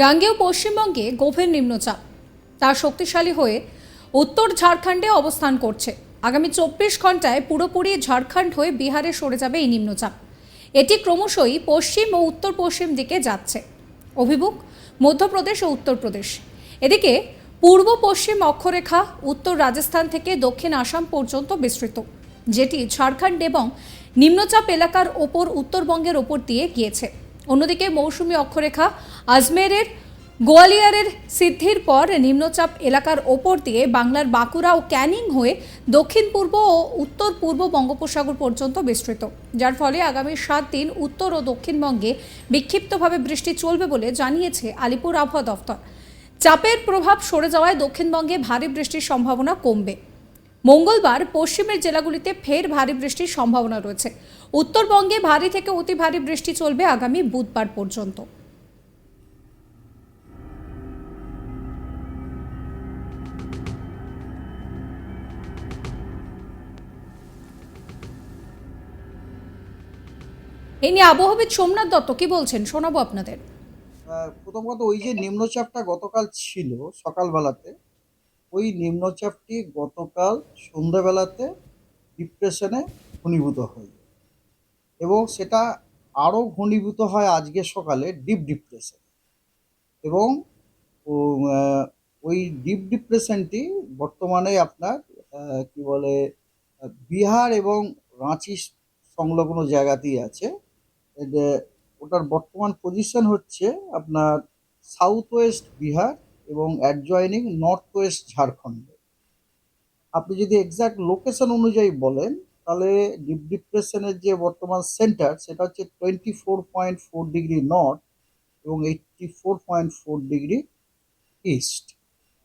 গাঙ্গেয় পশ্চিমবঙ্গে গভীর নিম্নচাপ। তা শক্তিশালী হয়ে উত্তর ঝাড়খণ্ডে অবস্থান করছে। আগামী চব্বিশ ঘন্টায় পুরোপুরি ঝাড়খণ্ড হয়ে বিহারে সরে যাবে এই নিম্নচাপ। এটি ক্রমশই পশ্চিম ও উত্তর পশ্চিম দিকে যাচ্ছে। অভিমুখ মধ্যপ্রদেশ ও উত্তরপ্রদেশ এদিকে পূর্ব পশ্চিম অক্ষরেখা, উত্তর রাজস্থান থেকে দক্ষিণ আসাম পর্যন্ত বিস্তৃত, যেটি ঝাড়খণ্ড এবং নিম্নচাপ এলাকার ওপর উত্তরবঙ্গের ওপর দিয়ে গিয়েছে। অন্যদিকে মৌসুমী অক্ষরেখা আজমেরের গোয়ালিয়রের সিদ্ধির পর নিম্নচাপ এলাকার ওপর দিয়ে বাংলার বাঁকুড়া ও ক্যানিং হয়ে দক্ষিণ পূর্ব ও উত্তর পূর্ব বঙ্গোপসাগর পর্যন্ত বিস্তৃত, যার ফলে আগামী সাত দিন উত্তর ও দক্ষিণবঙ্গে বিক্ষিপ্তভাবে বৃষ্টি চলবে বলে জানিয়েছে আলিপুর আবহাওয়া দফতর চাপের প্রভাব সরে যাওয়ায় দক্ষিণবঙ্গে ভারী বৃষ্টির সম্ভাবনা কমবে। মঙ্গলবার পশ্চিমের জেলাগুলিতে ফের ভারী বৃষ্টির সম্ভাবনা রয়েছে। উত্তরবঙ্গে ভারী থেকে অতি ভারী বৃষ্টি চলবে আগামী বুধবার পর্যন্ত। এই নিয়ে সোমনাথ দত্ত কি বলছেন? শোনাবো আপনাদের। প্রথম কথা ওই যে নিম্নচাপটা গতকাল ছিল সকালবেলাতে ওই নিম্নচাপটি গতকাল সন্ধ্যাবেলাতে ডিপ্রেশনে ঘনীভূত হয়। এবং সেটা আরও ঘনীভূত হয় আজকে সকালে ডিপ ডিপ্রেশন এবং ওই ডিপ ডিপ্রেশনটি বর্তমানে আপনার কি বলে, বিহার এবং রাঁচি সংলগ্ন জায়গাতেই আছে। ওটার বর্তমান পজিশন হচ্ছে আপনার সাউথ ওয়েস্ট বিহার এবং অ্যাডজয়নিং নর্থ ওয়েস্ট ঝাড়খণ্ড আপনি যদি এক্সাক্ট লোকেশন অনুযায়ী বলেন, তাহলে ডিপ ডিপ্রেশনের যে বর্তমান সেন্টার সেটা হচ্ছে twenty four point four degree north এবং eighty four point four degree east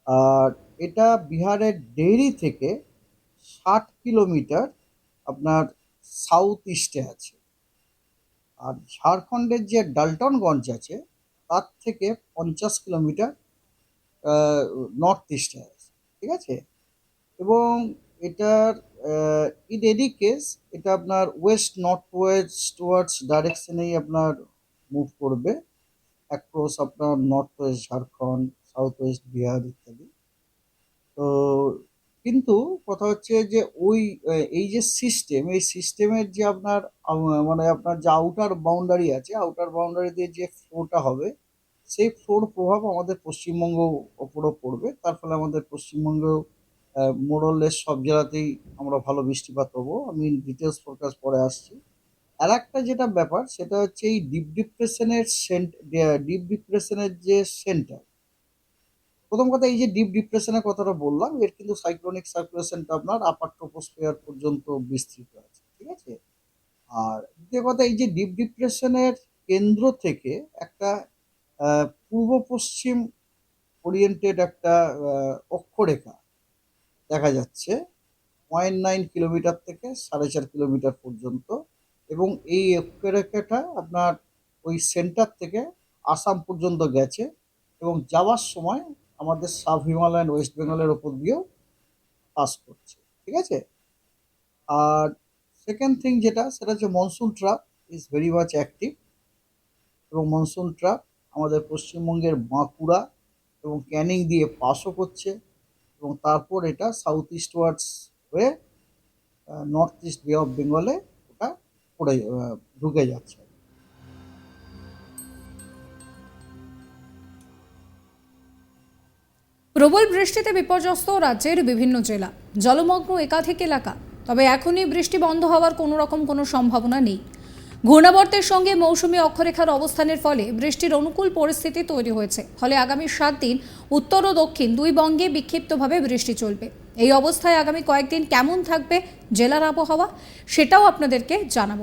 আর এটা বিহারের ডেইরি থেকে ষাট কিলোমিটার আপনার সাউথ ইস্টে আছে। আর ঝাড়খণ্ডের যে ডালটনগঞ্জ আছে, তার থেকে পঞ্চাশ কিলোমিটার নর্থ ইস্টে আছে, ঠিক আছে? এবং এটার ইন এনি কেস এটা আপনার ওয়েস্ট নর্থ ওয়েস্ট টুয়ার্ডস ডাইরেকশনেই আপনার মুভ করবে অ্যাক্রস আপনার north west Jharkhand south west Bihar ইত্যাদি। তো, কিন্তু কথা হচ্ছে যে ওই এই যে সিস্টেম এই সিস্টেমের যে আপনার মানে আপনার যে আউটার বাউন্ডারি আছে আউটার বাউন্ডারি দিয়ে যে ফ্লোটা হবে সেই ফ্লোর প্রভাব আমাদের পশ্চিমবঙ্গ ওপরও পড়বে। তার ফলে আমাদের পশ্চিমবঙ্গ মোরলেস সব জেলাতেই আমরা ভালো বৃষ্টিপাত পাবো। আমি ডিটেলস ফোরকাস্ট পরে আসছি। আর একটা যেটা ব্যাপার, সেটা হচ্ছে এই ডিপ ডিপ্রেশনের সেন্ট ডিপ ডিপ্রেশনের যে সেন্টার প্রথম কথা এই যে ডিপ ডিপ্রেশনের কথাটা বললাম, এর কিন্তু সাইক্লোনিক সার্কুলেশনটা আপনার আপার ট্রোপোস্ফিয়ার পর্যন্ত বিস্তৃত আছে, ঠিক আছে? আর দ্বিতীয় কথা, এই যে ডিপ ডিপ্রেশনের কেন্দ্র থেকে একটা পূর্ব পশ্চিম ওরিয়েন্টেড একটা অক্ষরেখা দেখা যাচ্ছে পয়েন্ট নাইন কিলোমিটার থেকে সাড়ে চার কিলোমিটার পর্যন্ত এবং এই অক্ষরেখাটা আপনার ওই সেন্টার থেকে আসাম পর্যন্ত গেছে এবং যাওয়ার সময় আমাদের সাব হিমালয়ান ওয়েস্ট বেঙ্গলের ওপর দিয়েও পাস করছে, ঠিক আছে? আর সেকেন্ড থিং যেটা, সেটা হচ্ছে monsoon trough is very much active এবং মনসুন ট্রাপ আমাদের পশ্চিমবঙ্গের বাঁকুড়া এবং ক্যানিং দিয়ে পাসও করছে এবং তারপর এটা সাউথ ইস্ট ওয়ার্ডস হয়ে নর্থ ইস্ট বে অফ বেঙ্গলে ওটা পড়ে ঢুকে যাচ্ছে। প্রবল বৃষ্টিতে বিপর্যস্ত রাজ্যের বিভিন্ন জেলা। জলমগ্ন একাধিক এলাকা। তবে এখনই বৃষ্টি বন্ধ হওয়ার কোনো রকম কোনো সম্ভাবনা নেই। ঘূর্ণাবর্তের সঙ্গে মৌসুমি অক্ষরেখার অবস্থানের ফলে বৃষ্টির অনুকূল পরিস্থিতি তৈরি হয়েছে। ফলে আগামী সাত দিন উত্তর ও দক্ষিণ দুই বঙ্গে বিক্ষিপ্তভাবে বৃষ্টি চলবে। এই অবস্থায় আগামী কয়েকদিন কেমন থাকবে জেলার আবহাওয়া সেটাও আপনাদেরকে জানাব।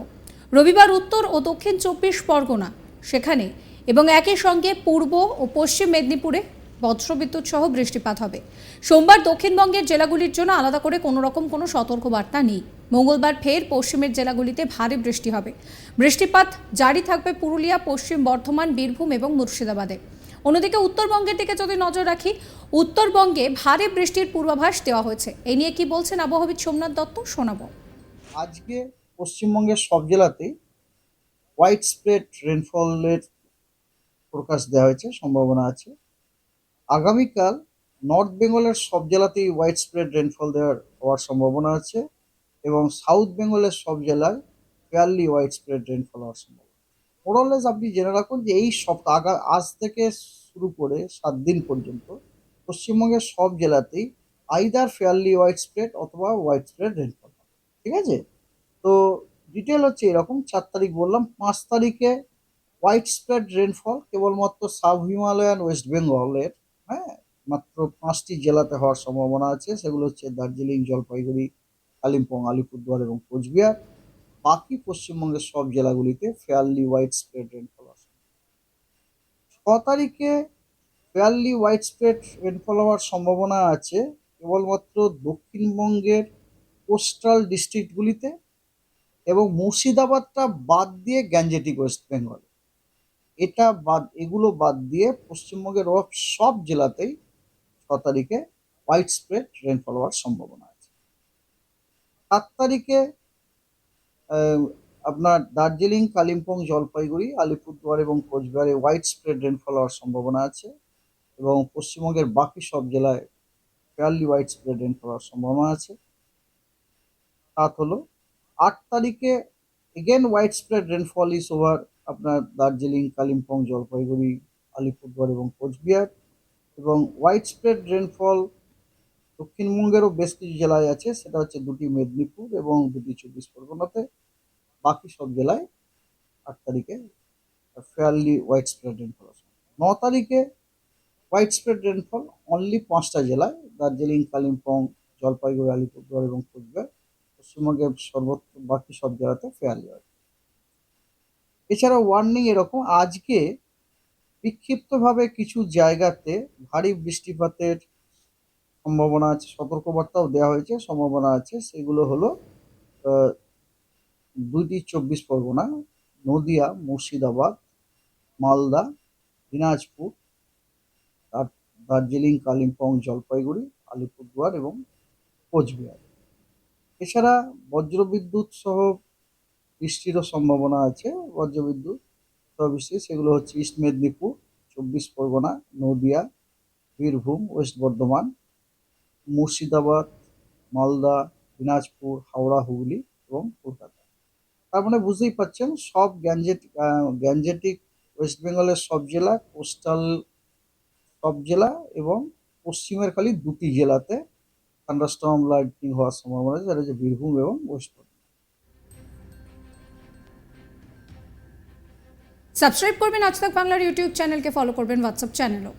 রবিবার উত্তর ও দক্ষিণ চব্বিশ পরগনা, সেখানে এবং একই সঙ্গে পূর্ব ও পশ্চিম মেদিনীপুরে বজ্রবিদ্যুৎ সহ বৃষ্টিপাত হবে। সোমবার দক্ষিণবঙ্গের জেলাগুলির জন্য আলাদা করে কোনো রকম কোনো সতর্কবার্তা নেই। মঙ্গলবার ফের পশ্চিমের জেলাগুলিতে ভারী বৃষ্টি হবে। বৃষ্টিপাত জারি থাকবে পুরুলিয়া, পশ্চিম বর্ধমান, বীরভূম এবং মুর্শিদাবাদে। অন্যদিকে উত্তরবঙ্গের দিকে যদি নজর রাখি, উত্তরবঙ্গে ভারী বৃষ্টির পূর্বাভাস দেওয়া হয়েছে। এই নিয়ে কি বলছেন আবহাওয়াবিদ সোমনাথ দত্ত, শোনাবো। আজকে পশ্চিমবঙ্গের সব জেলাতেই হোয়াইট স্প্রেড রেনফলের প্রকাশ দেওয়া হয়েছে, সম্ভাবনা আছে। আগামীকাল নর্থ বেঙ্গলের সব জেলাতেই হোয়াইট স্প্রেড রেনফল দেওয়ার হওয়ার সম্ভাবনা আছে এবং সাউথ বেঙ্গলের সব জেলায় ফেয়ারলি হোয়াইট স্প্রেড রেনফল হওয়ার সম্ভাবনা ওরালেস আপনি জেনে রাখুন যে এই সপ্তাহ আগা, আজ থেকে শুরু করে সাত দিন পর্যন্ত পশ্চিমবঙ্গের সব জেলাতেই আইদার ফেয়ারলি হোয়াইট স্প্রেড অথবা হোয়াইট স্প্রেড রেনফল ঠিক আছে? তো ডিটেল হচ্ছে এরকম, চার তারিখ বললাম, পাঁচ তারিখে হোয়াইট স্প্রেড রেনফল কেবলমাত্র সাব হিমালয়ান ওয়েস্ট বেঙ্গলের মাত্র পাঁচটি জেলাতে হওয়ার সম্ভাবনা আছে। সেগুলো হচ্ছে দার্জিলিং, জলপাইগুড়ি, কালিম্পং, আলিপুরদুয়ার এবং কোচবিহার। বাকি পশ্চিমবঙ্গের সব জেলাগুলিতে ফেয়ারলি হোয়াইট স্প্রেড রেনফল আছে ছ তারিখে ফেয়ারলি হোয়াইট স্প্রেড রেনফল হওয়ার সম্ভাবনা আছে কেবলমাত্র দক্ষিণবঙ্গের কোস্টাল ডিস্ট্রিক্টগুলিতে এবং মুর্শিদাবাদটা বাদ দিয়ে গ্যাঞ্জেটিক ওয়েস্ট বেঙ্গল এটা বাদ, এগুলো বাদ দিয়ে পশ্চিমবঙ্গের সব জেলাতেই ছ তারিখে হোয়াইট স্প্রেড রেনফল হওয়ার সম্ভাবনা আছে। সাত তারিখে আপনার দার্জিলিং, কালিম্পং, জলপাইগুড়ি, আলিপুরদুয়ার এবং কোচবিহারে হোয়াইট স্প্রেড রেনফল হওয়ার সম্ভাবনা আছে এবং পশ্চিমবঙ্গের বাকি সব জেলায় ফেয়ারলি হোয়াইট স্প্রেড রেনফল হওয়ার সম্ভাবনা আছে। সাত হলো, আট তারিখে again widespread rainfall is over আপনার দার্জিলিং, কালিম্পং, জলপাইগুড়ি, আলিপুরদুয়ার এবং কোচবিহার। এবং হোয়াইট স্প্রেড রেনফল দক্ষিণবঙ্গেরও বেশ কিছু জেলায় আছে, সেটা হচ্ছে দুটি মেদিনীপুর এবং দুটি চব্বিশ পরগনাতে। বাকি সব জেলায় আট তারিখে ফেয়ারলি হোয়াইট স্প্রেড রেনফল আছে। ন তারিখে হোয়াইট স্প্রেড রেনফল অনলি পাঁচটা জেলায়, দার্জিলিং, কালিম্পং, জলপাইগুড়ি, আলিপুরদুয়ার এবং কোচবিহার। পশ্চিমবঙ্গের সর্বত্র বাকি সব জেলাতে ফেয়ারলি হয়। এছাড়া ওয়ার্নিং এরকম, আজকে বিক্ষিপ্তভাবে কিছু জায়গাতে ভারী বৃষ্টিপাতের সম্ভাবনা আছে, সতর্কবার্তাও দেওয়া হয়েছে, সম্ভাবনা আছে। সেগুলো হলো দুইটি চব্বিশ পরগনা, নদিয়া, মুর্শিদাবাদ, মালদা, দিনাজপুর দার- দার্জিলিং, কালিম্পং, জলপাইগুড়ি, আলিপুরদুয়ার এবং কোচবিহার। এছাড়া বজ্রবিদ্যুৎ সহ বৃষ্টিরও সম্ভাবনা আছে। বজ্রবিদ্যুৎ বৃষ্টি সেগুলো হচ্ছে ইস্ট মেদিনীপুর, চব্বিশ পরগনা, নদিয়া, বীরভূম, ওয়েস্ট বর্ধমান, মুর্শিদাবাদ, মালদা, দিনাজপুর, হাওড়া, হুগলি এবং কলকাতা। তার মানে বুঝতেই পারছেন সব গ্যাঞ্জেটিক গ্যাঞ্জেটিক ওয়েস্ট বেঙ্গলের সব জেলা, কোস্টাল সব জেলা এবং পশ্চিমের খালি দুটি জেলাতে থান্ডারস্টর্ম লাইটনিং হওয়ার সম্ভাবনা আছে যেটা হচ্ছে বীরভূম এবং ওয়েস্ট সাবস্ক্রাইব করবেন আজ বাংলার ইউটিউব চ্যানেলকে ফলো করবেন হোয়াটসঅ্যাপ চ্যানেলও